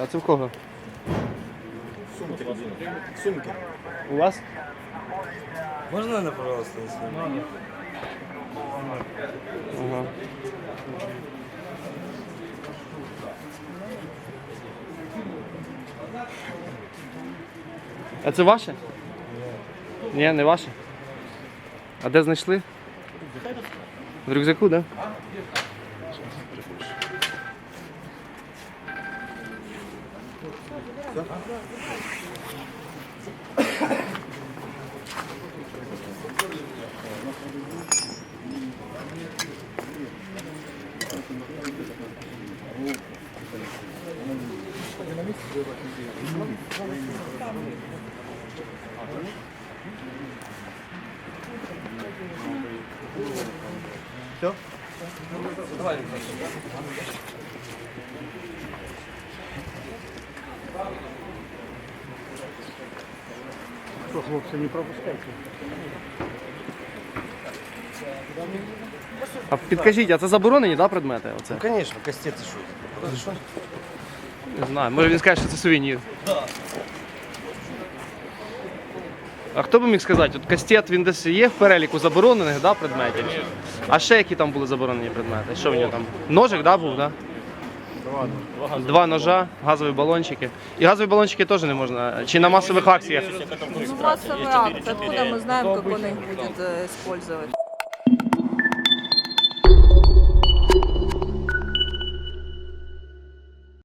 А це в кого? Сумки. Сумки. У вас? Можно, наверное, пожалуйста, если... Ага. А це ваше? Ні, не ваше. А де знайшли? В рюкзаку, так? Да? 저? Що, хлопці, не пропускайте. А підкажіть, а це заборонені да, предмети? Оце? Ну, конечно, кастеты что? Не знаю. Може він скаже, що це сувенір. А хто би міг сказати, от кастет він десь є в переліку заборонених да, предметів? А ще які там були заборонені предмети? Що в нього там? Ножик, да, був, да? Два ножа, газові балончики. І газові балончики теж не можна. Чи на масових акціях? Ну, массовый акт. Откуда мы знаем, как он их будет э, использовать?